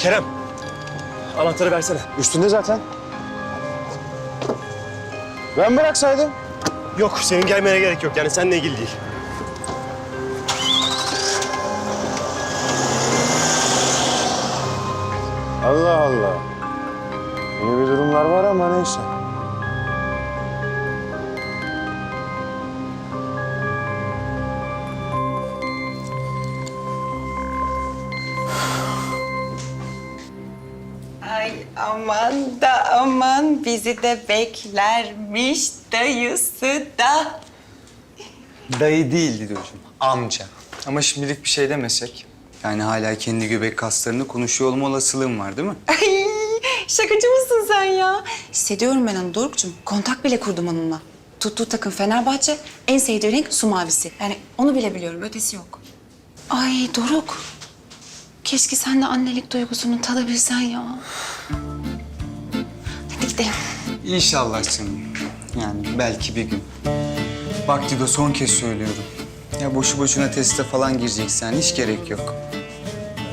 Kerem. Anahtarı versene. Üstünde zaten. Ben bıraksaydım. Yok senin gelmene gerek yok. Yani seninle ilgili değil. Allah Allah. Yeni bir durumlar var ama neyse. Aman da aman bizi de beklermiş dayısı da. Dayı değil Dido'cum, amca. Ama şimdilik bir şey demesek. Yani hala kendi göbek kaslarını konuşuyor olma olasılığım var değil mi? Ay şakacı mısın sen ya? Hissediyorum ben onu Doruk'cum. Kontak bile kurdum onunla. Tuttuğu takım Fenerbahçe, en sevdiği renk su mavisi. Yani onu bile biliyorum, ötesi yok. Ay Doruk. Keşke sen de annelik duygusunu tadabilsen ya. İnşallah canım. Yani belki bir gün. Bak Dido son kez söylüyorum. Ya boşu boşuna teste falan gireceksen hiç gerek yok.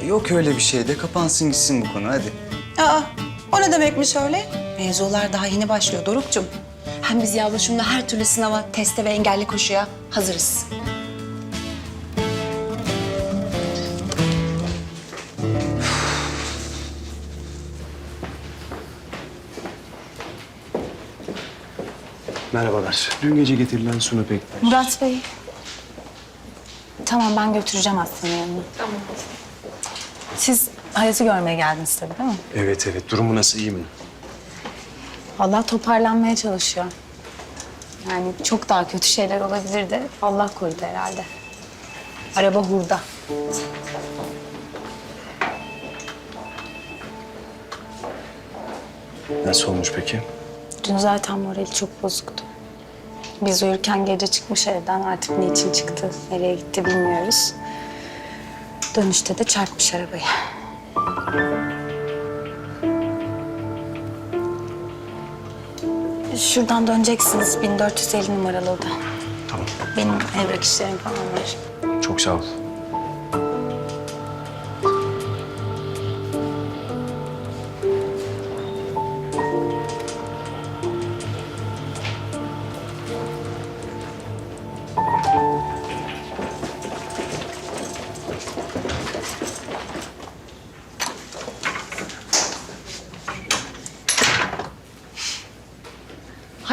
Yok öyle bir şey de kapansın gitsin bu konu hadi. Aa, o ne demekmiş öyle? Mevzular daha yeni başlıyor Doruk'cum. Hem biz yavruşumla her türlü sınava, teste ve engelli koşuya hazırız. Merhabalar. Dün gece getirilen Sunu Pektaş. Murat Bey. Tamam ben götüreceğim Aslı'nın yanına. Tamam. Siz Hayat'ı görmeye geldiniz tabii değil mi? Evet evet. Durumu nasıl? iyi mi? Allah toparlanmaya çalışıyor. Yani çok daha kötü şeyler olabilirdi. Allah korudu herhalde. Araba hurda. Nasıl olmuş peki? Dün zaten morali çok bozuktu. Biz uyurken gece çıkmış evden. Artık niçin çıktı, nereye gitti bilmiyoruz. Dönüşte de çarpmış arabayı. Şuradan döneceksiniz 1450 numaralı oda. Tamam. Benim evrak işlerim falan var. Çok sağ ol.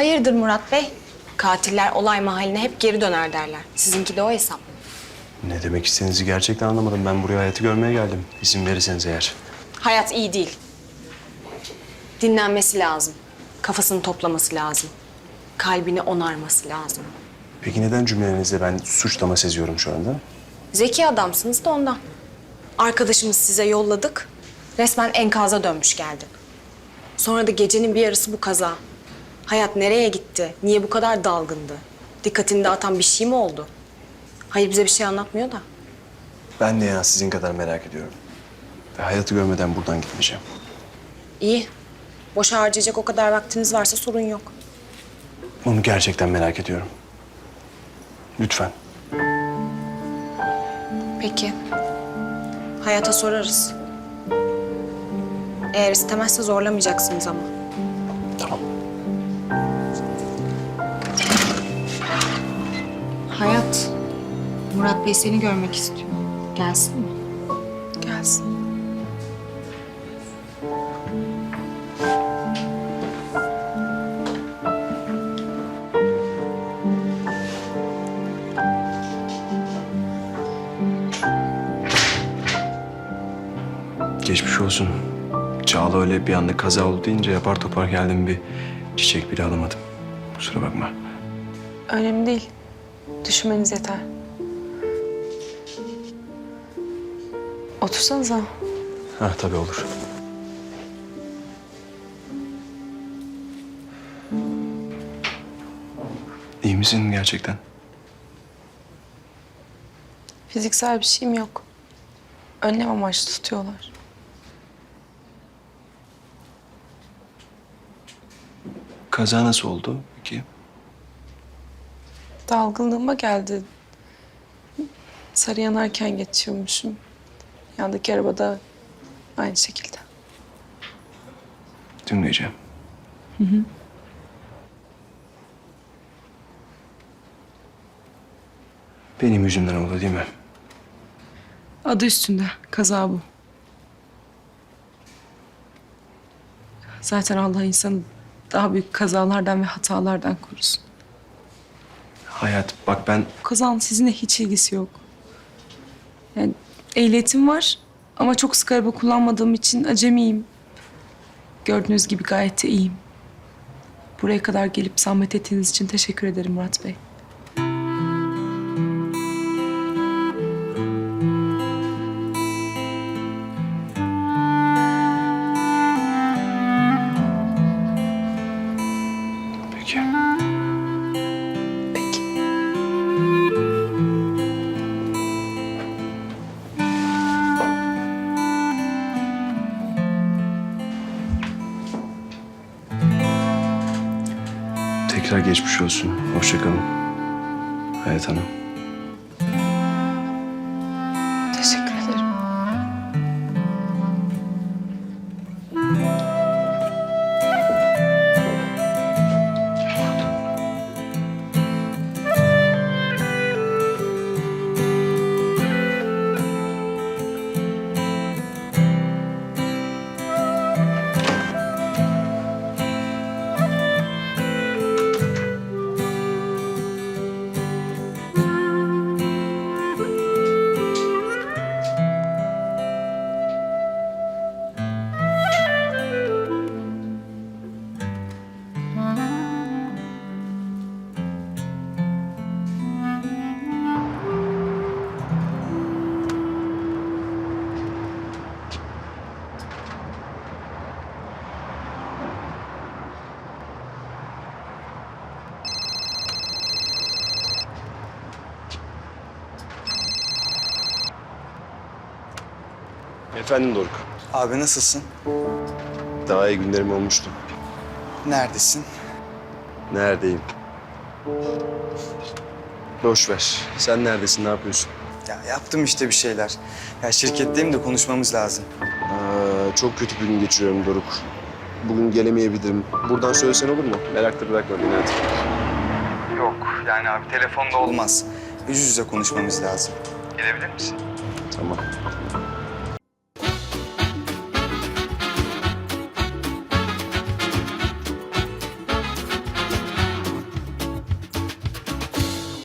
Hayırdır Murat Bey? Katiller olay mahalline hep geri döner derler. Sizinki de o hesap. Ne demek istediğinizi gerçekten anlamadım. Ben buraya hayatı görmeye geldim. İzin verirseniz eğer. Hayat iyi değil. Dinlenmesi lazım. Kafasını toplaması lazım. Kalbini onarması lazım. Peki neden cümlelerinizde ben suçlama seziyorum şu anda? Zeki adamsınız da ondan. Arkadaşımız size yolladık. Resmen enkaza dönmüş geldi. Sonra da gecenin bir yarısı bu kaza. Hayat nereye gitti? Niye bu kadar dalgındı? Dikkatini dağıtan bir şey mi oldu? Hayır bize bir şey anlatmıyor da. Ben de ya sizin kadar merak ediyorum. Ve hayatı görmeden buradan gitmeyeceğim. İyi. Boş harcayacak o kadar vaktiniz varsa sorun yok. Onu gerçekten merak ediyorum. Lütfen. Peki. Hayata sorarız. Eğer istemezse zorlamayacaksınız ama. Murat Bey seni görmek istiyor. Gelsin mi? Gelsin. Geçmiş olsun. Çağla öyle bir anda kaza oldu deyince yapar topar geldim bir çiçek bile alamadım. Kusura bakma. Önemli değil. Düşünmeniz yeter. Otursanıza. Ha tabii olur. İyi misin gerçekten? Fiziksel bir şeyim yok. Önlem amaçlı tutuyorlar. Kaza nasıl oldu peki? Dalgınlığıma geldi. Sarı yanarken geçiyormuşum. Yandaki arabada Aynı şekilde. Dün gece. Benim yüzümden oldu değil mi? Adı üstünde. Kaza bu. Zaten Allah insanı daha büyük kazalardan ve hatalardan korusun. Hayat bak ben Bu kazanın sizinle hiç ilgisi yok. Yani ehliyetim var ama çok sık araba kullanmadığım için acemiyim. Gördüğünüz gibi gayet de iyiyim. Buraya kadar gelip zahmet ettiğiniz için teşekkür ederim Murat Bey. Tekrar geçmiş olsun. Hoşça kalın. Hayat Hanım. Efendim Doruk. Abi nasılsın? Daha iyi günlerim olmuştu. Neredesin? Neredeyim? Boş ver. Sen neredesin? Ne yapıyorsun? Ya yaptım işte bir şeyler. Ya şirketteyim de konuşmamız lazım. Aa, çok kötü bir gün geçiriyorum Doruk. Bugün gelemeyebilirim. Buradan söylesen olur mu? Merakla bırakma beni hadi. Yok yani abi telefonda olmaz. Yüz yüze konuşmamız lazım. Gelebilir misin? Tamam.